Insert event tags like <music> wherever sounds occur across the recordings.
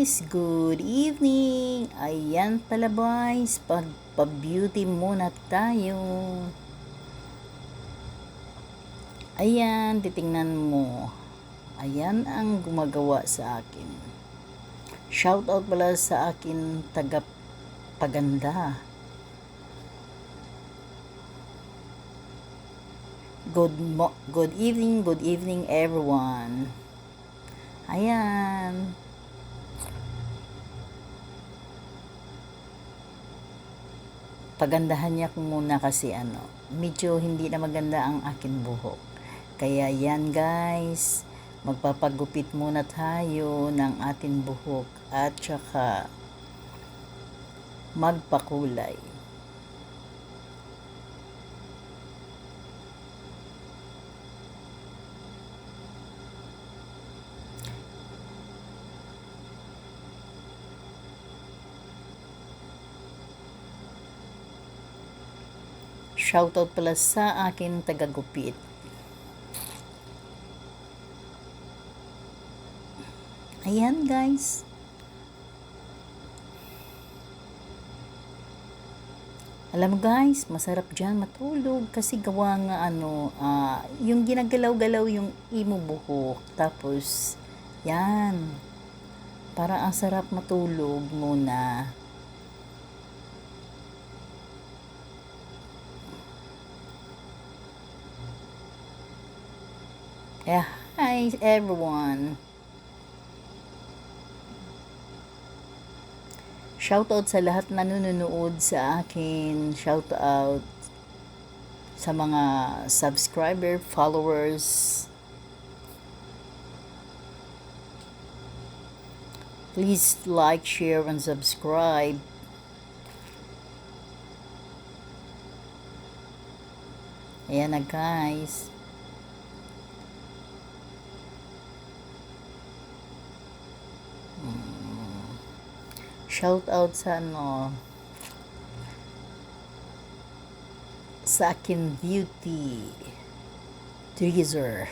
guys, good evening. Ayan pala boys, pagpa-beauty muna tayo. Ayan, titingnan mo. Ayan ang gumagawa sa akin. Shout out pala sa akin taga paganda. Good mo good evening, good evening everyone. Ayan. Pagandahan niya muna kasi ano, medyo hindi na maganda ang akin buhok. Kaya yan guys, magpapagupit muna tayo ng ating buhok at saka magpakulay. Shoutout pala sa akin tagagupit. Ayan guys. Alam mo guys, masarap dyan matulog kasi gawa nga ano, uh, yung ginagalaw-galaw yung imo buhok. Tapos, yan. Para ang sarap matulog muna. Yeah, hi everyone. Shoutout sa lahat na nanonood sa akin. Shoutout sa mga subscriber, followers. Please like, share, and subscribe. Ayan na guys. Shout out sa ano sa akin beauty teaser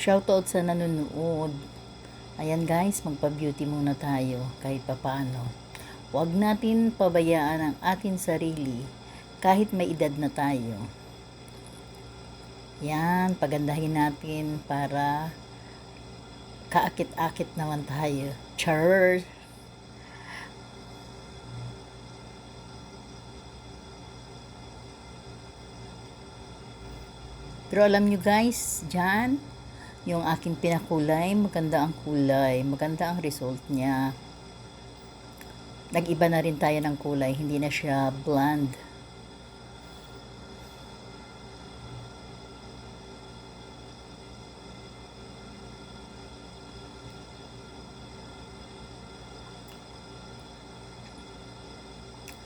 Shoutout sa nanonood. Ayan guys, magpa-beauty muna tayo kahit papaano. Huwag natin pabayaan ang atin sarili kahit may edad na tayo. Yan, pagandahin natin para kaakit-akit naman tayo. Char! Pero alam nyo guys, dyan, yung aking pinakulay, maganda ang kulay, maganda ang result niya. Nag-iba na rin tayo ng kulay, hindi na siya bland.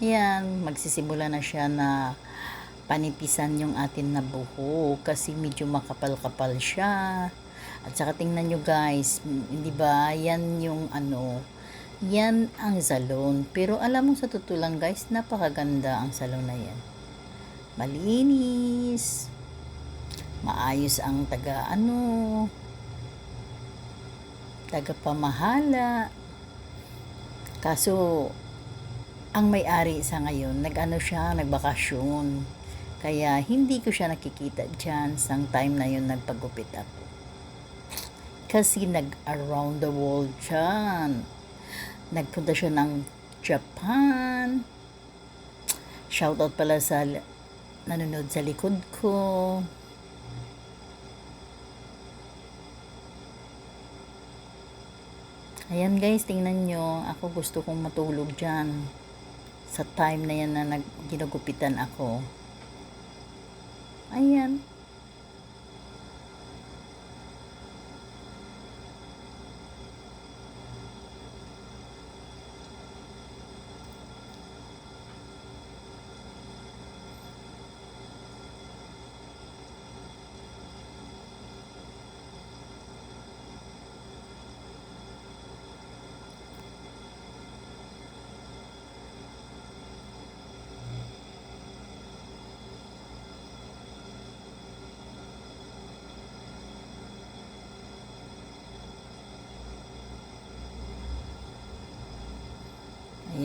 Yan, magsisimula na siya na panipisan yung atin na buhok kasi medyo makapal-kapal siya. At saka tingnan nyo guys, hindi ba, yan yung ano, yan ang salon. Pero alam mo sa totoo lang guys, napakaganda ang salon na yan. Malinis, maayos ang taga ano, taga pamahala. Kaso, ang may-ari sa ngayon, nag-ano siya, nagbakasyon. Kaya hindi ko siya nakikita dyan sang time na yun nagpagupit ako kasi nag-around the world siya. Nagpunta siya ng Japan. Shoutout pala sa nanonood sa likod ko. Ayan guys, tingnan nyo. Ako gusto kong matulog dyan. Sa time na yan na nag, ginugupitan ako. Ayan.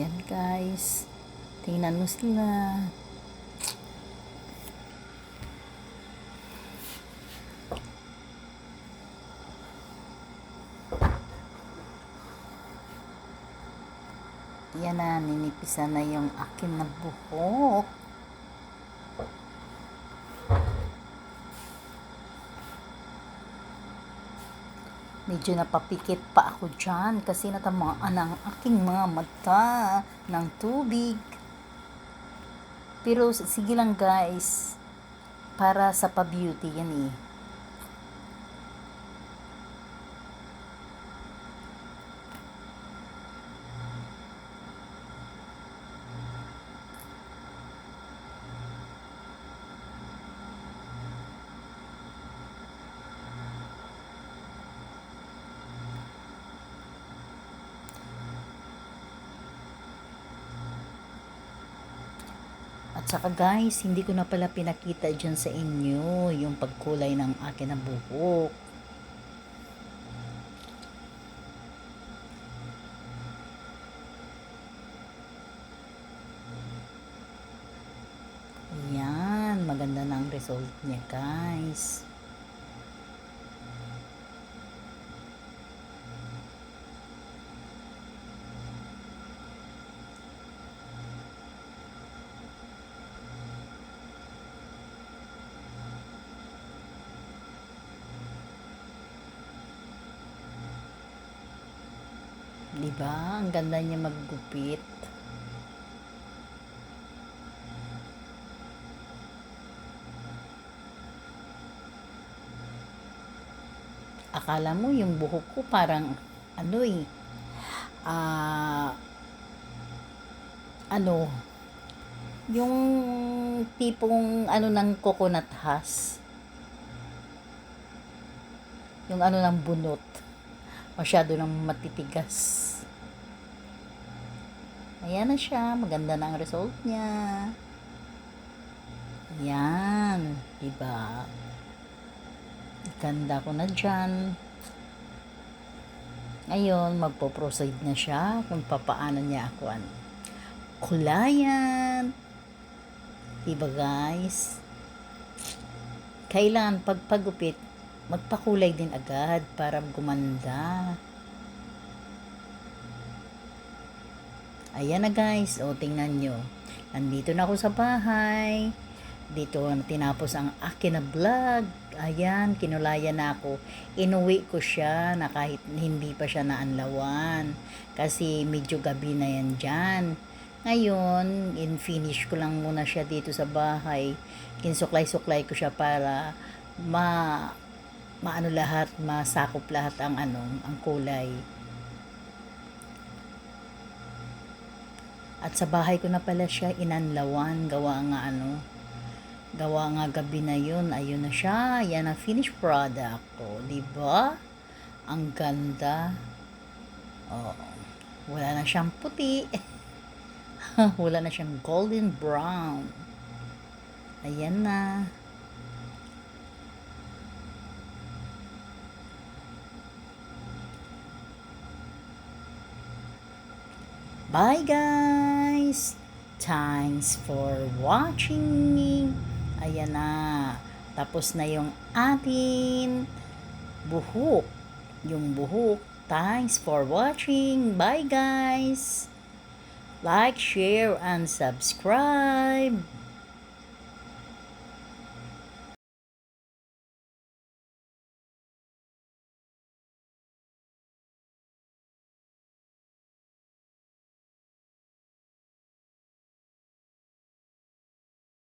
Ayan guys. Tingnan mo sila. Yan na, ninipisan na yung akin na buhok. Medyo napapikit pa ako dyan kasi natamaan ang aking mga mata ng tubig. Pero sige lang guys, para sa pa-beauty yan eh. Saka guys, hindi ko na pala pinakita dyan sa inyo yung pagkulay ng akin na buhok. Ayan, maganda na ang result niya guys. Di ba? Ang ganda niya maggupit. Akala mo yung buhok ko parang ano eh. Ah ano yung tipong ano ng coconut husk. Yung ano ng bunot masyado nang matitigas. Ayan na siya. Maganda na ang result niya. Ayan. Diba? Ganda ko na dyan. Ngayon, magpo-proceed na siya kung papaano niya ako ano. Kulayan. Diba guys? Kailangan pagpagupit, magpakulay din agad para gumanda. Ayan na guys, o tingnan nyo. Nandito na ako sa bahay. Dito na tinapos ang akin na vlog. Ayan, kinulayan na ako. Inuwi ko siya na kahit hindi pa siya naanlawan. Kasi medyo gabi na yan dyan. Ngayon, in-finish ko lang muna siya dito sa bahay. Kinsuklay-suklay ko siya para ma maano lahat, masakop lahat ang ano, ang kulay. At sa bahay ko na pala siya inanlawan, gawa nga ano, gawa nga gabi na yun, ayun na siya, yan ang finished product ko, di ba? Ang ganda. Oh, wala na siyang puti. <laughs> wala na siyang golden brown. Ayan na. Bye guys! Thanks for watching! Ayan na. Tapos na yung atin buhok. Yung buhok. Thanks for watching. Bye guys! Like, share, and subscribe.